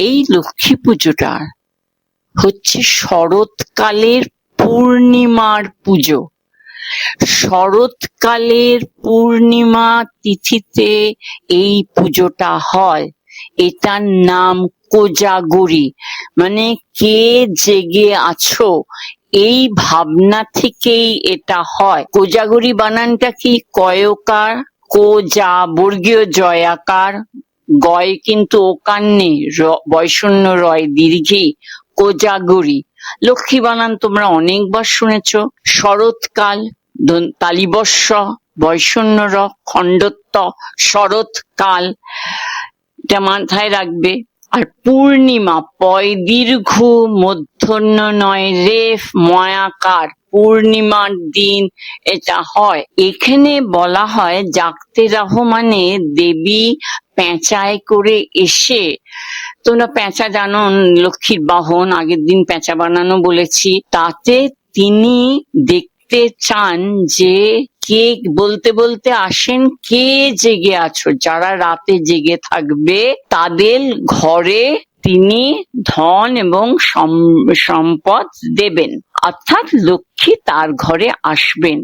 এই লক্ষ্মী পুজোটা হচ্ছে শরৎকালের পূর্ণিমার পুজো। শরৎকালের পূর্ণিমা তিথিতে এই পুজোটা হয়। এটার নাম কোজাগরি। মানে কে জেগে আছো, এই ভাবনা থেকেই এটা হয়। কোজাগরি বানানটা কি কয়কার? কোজা বর্গীয় জয়াকার গয় কিন্তু র- বয়শূন্য রয় দীর্ঘে কোজাগরি। লক্ষ্মী বানান তোমরা অনেকবার শুনেছ, শরৎকাল তালিবস্য বয়শূন্য র, খণ্ডত্ব, শরৎকাল, এটা মাথায় রাখবে। আর পূর্ণিমা, পয় দীর্ঘ মধ্যন্য নয়, রেফ, ময়াকার, পূর্ণিমার দিন এটা হয়। এখানে বলা হয়, জাগতে রহমানে দেবী পেঁচায় করে এসে, তোমরা পেঁচা জানো, লক্ষ্মীর বাহন, আগের দিন পেঁচা বানানো বলেছি। তাতে তিনি দেখতে চান যে কে বলতে বলতে আসেন, কে জেগে আছো? যারা রাতে জেগে থাকবে, তাদের ঘরে তিনি ধন এবং সম- সম্পদ দেবেন। অর্থাৎ লক্ষ্মী তার ঘরে আসবেন।